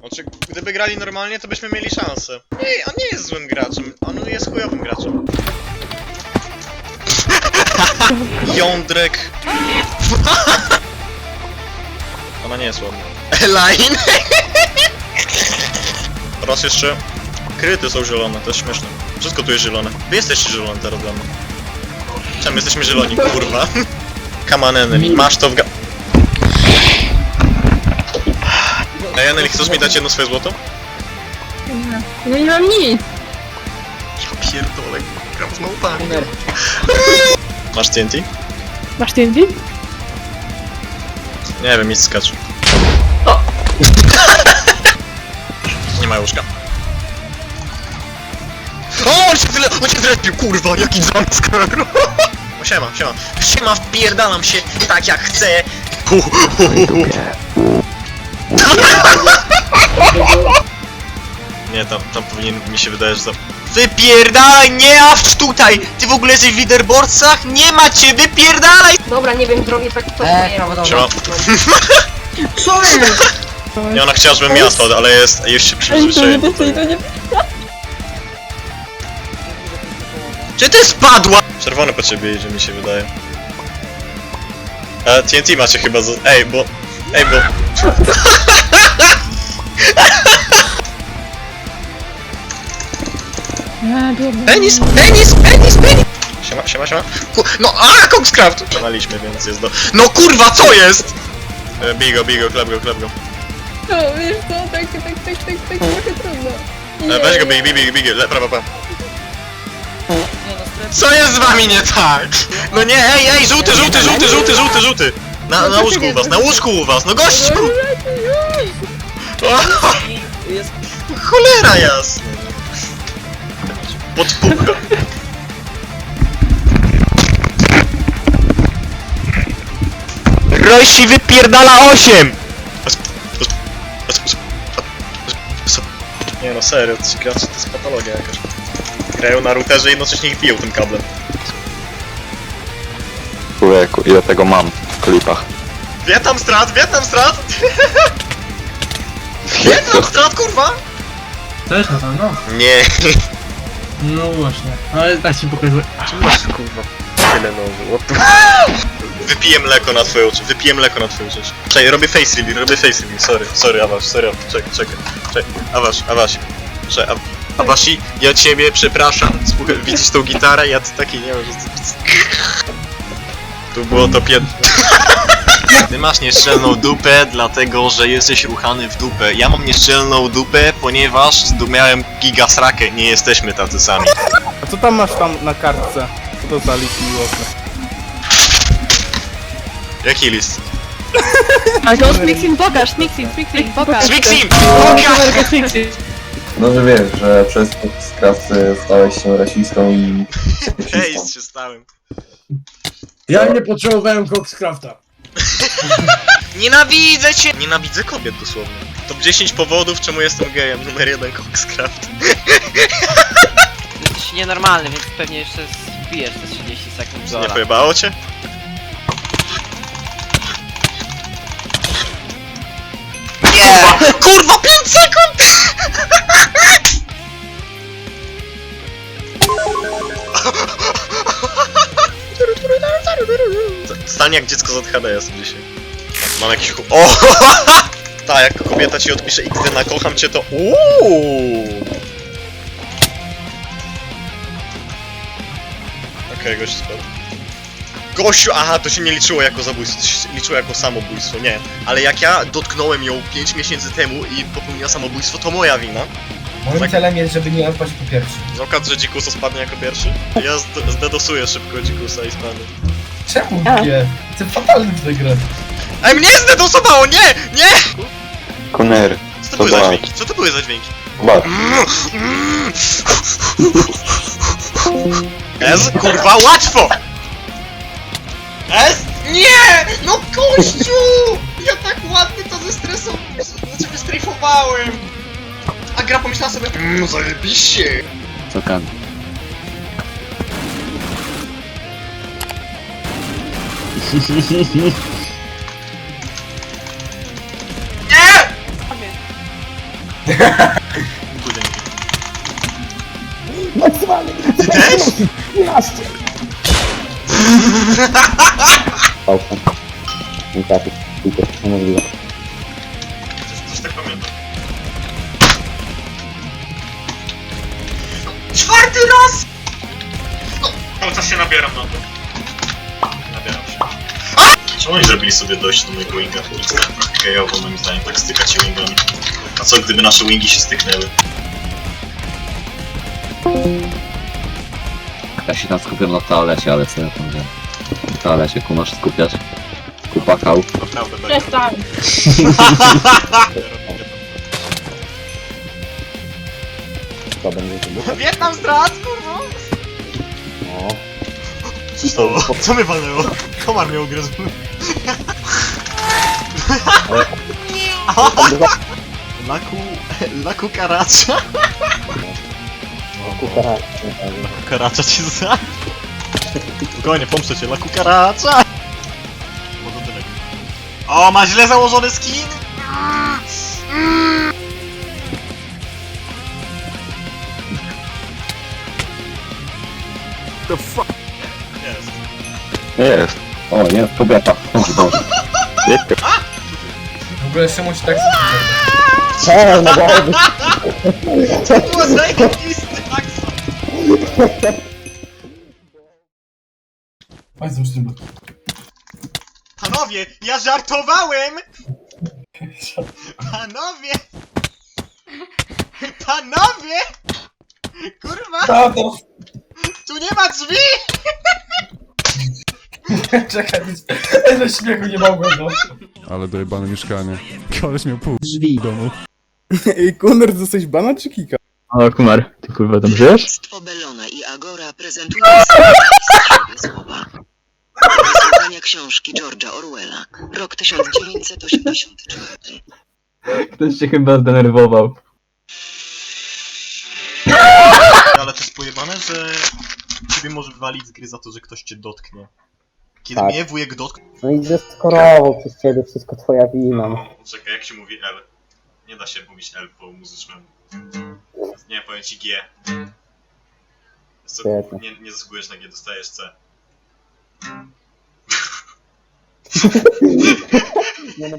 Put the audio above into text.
Znaczy, gdyby grali normalnie, to byśmy mieli szansę. Nie, on nie jest złym graczem, on jest chujowym graczem. Jądrek. Ona nie jest ładna. Elaine! Raz jeszcze. Kryty są zielone, to jest śmieszne. Wszystko tu jest zielone. Wy jesteście zielone teraz dla mnie. Czemu jesteśmy zieloni, kurwa? Enemy, masz to w ga... Ej, Enemy, chcesz mi dać jedno swoje złoto? No nie mam nic. Ja pierdolę, gram z małpami. Masz TNT? Masz TNT? Nie wiem, nic skacz. O. Nie ma łóżka. O, on się tyle, on się zrespił, kurwa, jaki zamskar. No siema, siema. Siema, wpierdalam się tak jak chcę. Hu, hu, hu, hu. Nie, tam, tam powinien, mi się wydaje, że tam... Wypierdalaj, nie awcz tutaj! Ty w ogóle jesteś w leaderboardsach? Nie ma cię, wypierdalaj! Dobra, nie wiem, zrobię tak coś. Eee, dobra. Siema. Co jest? Nie, ona chciała, żebym ja spadł, ale jest, już się przyzwyczaiłem. Czy ty spadła? Czerwony po ciebie idzie, mi się wydaje. E, TNT macie chyba za... Ej, bo... Ej, bo... Penis, penis, penis, penis! Siema, siema, siema. Ku... No, a, Coxcraft! Przekonaliśmy, więc jest do... No kurwa, co jest? E, bigo, bigo, klep go, klep go. No, wiesz co, tak, tak, tak, tak, tak, trochę trudno. E, weź go, big, big, big, big, le, prawa, prawa. No. Co jest z wami nie tak? No nie, ej, ej, żółty, żółty, żółty, żółty, żółty, żółty! Na, na łóżku u was, na łóżku u was, no gościu! O, Jest... cholera jasna! Podpucha. Rosi wypierdala 8! Nie no, serio, ci gracze to jest patologia jakaś. Grają na routerze i jednocześnie ich biją tym kablem. Człowieku, ile tego mam w klipach? Wietnam strat, Wietnam strat! Wietnam strat, kurwa! Też na pewno? Nie. No właśnie. Ale tak ci pokazuję. Czemu masz kurwa tyle nowy? Wypiję mleko na twoje oczy, wypiję mleko na twoje oczy. Czekaj, robię face reveal, robię face reveal, sorry, sorry Awasz, sorry, czekaj, czekaj, czekaj, Awasz, Awasz, czekaj, Aw- Awasi, ja ciebie przepraszam, słuchaj, widzisz tą gitarę, ja to taki nie wiem, że... Tu było to piętno. Ty masz nieszczelną dupę, dlatego że jesteś ruchany w dupę. Ja mam nieszczelną dupę, ponieważ miałem gigasrakę, nie jesteśmy tacy sami. A co tam masz tam na kartce? Co to za list miłosny? Jaki list? A to Mixin, pokaż, Mixin, Mixin, pokaż. Mixim! No, że wiesz, że przez skrawcy stałeś się rasistą i Hej, seksistą. się stałem. Ja nie potrzebowałem Coxcrafta. Nienawidzę cię! Nienawidzę kobiet dosłownie. Top 10 powodów, czemu jestem gejem. Numer 1 Coxcraft. Jesteś nienormalny, więc pewnie jeszcze wbijesz te 30 sekund Nie pojebało cię? Nie! Kurwa, 5 sekund! Stanie jak dziecko z ADHD jestem dzisiaj. Mam jakiś. O! Tak, jak kobieta ci odpisze XD na kocham cię, to uuu. Okej, gość spadł. Gościu, aha, to się nie liczyło jako zabójstwo, to się liczyło jako samobójstwo, nie. Ale jak ja dotknąłem ją 5 miesięcy temu i popełniła samobójstwo, to moja wina. Moim celem jest, żeby nie odpaść po pierwszy. Z okazji, że Dzikusa spadnie jako pierwszy. Ja zd- zdedosuję szybko Dzikusa i spadnę. Czemu nie? Jestem fatalny w tę grę. Ej, mnie zdedosowało, nie! Nie! Kuner, Co to To były za dźwięki? Co to były za dźwięki? zobacz. Ez, kurwa, łatwo! Ez? Nie! No gościu! Ja tak ładnie to zestresowałem, znaczy wystrajfowałem. A gra pomyślała sobie, mmm, zajebiście. Co kan? Nie! Budenki. Ty też? Pałką. Nie trafisz. Tylko, niemożliwe. Coś tak pamiętam. Czwarty raz! No, cały czas się nabieram na to. Nabieram się. Czemu oni zrobili sobie dojść do mojego winga? To jest gejowo moim zdaniem, tak stykać się wingami. A co gdyby nasze wingi się styknęły? Ja się tam skupiam na toalecie, ale co ja tam wiem. W toalecie kumasz skupiać. Kupakał. Naprawdę tak. Przestań. To będzie wybuch. Wietnam zdradł, kurwa! No. Co? Co mnie walnęło? Komar mnie ugryzł. Laku... Laku karacza? Kukara. Karacza ci za... Spokojnie, pomszczę cię, laku karacza! O, ma źle założony skin! The fuck? Jest. Jest. O, jest kobieta. O, Boże. Ogóle Szymon się tak Cześć, no bo... To było zajebisty akcent! Chodź złóż tym. Panowie, ja żartowałem! Panowie! Panowie! Kurwa! Tato! Tu nie ma drzwi! Czekaj, nic. Ze śmiechu nie mogłem, no. Ale dojebane mieszkanie. Koleś miał pół drzwi domu. Ej, Kunor, dostałeś bana czy kika? O, Kumar, ty kurwa tam żyjesz? Państwo Bellona i Agora prezentują sobie słowa. Wysłuchania książki George'a Orwella. Rok 1984. Ktoś się chyba zdenerwował. Ale to jest pojebane, że ciebie może wywalić z gry za to, że ktoś cię dotknie. Kiedy Tak. mnie wujek dotknął... No i zeskorował przez ciebie, wszystko twoja wina. No, czekaj, jak się mówi L? Nie da się mówić L po muzycznemu. Nie, powiem ci G. Świetnie. nie, nie zasługujesz na G, dostajesz C. Nie no,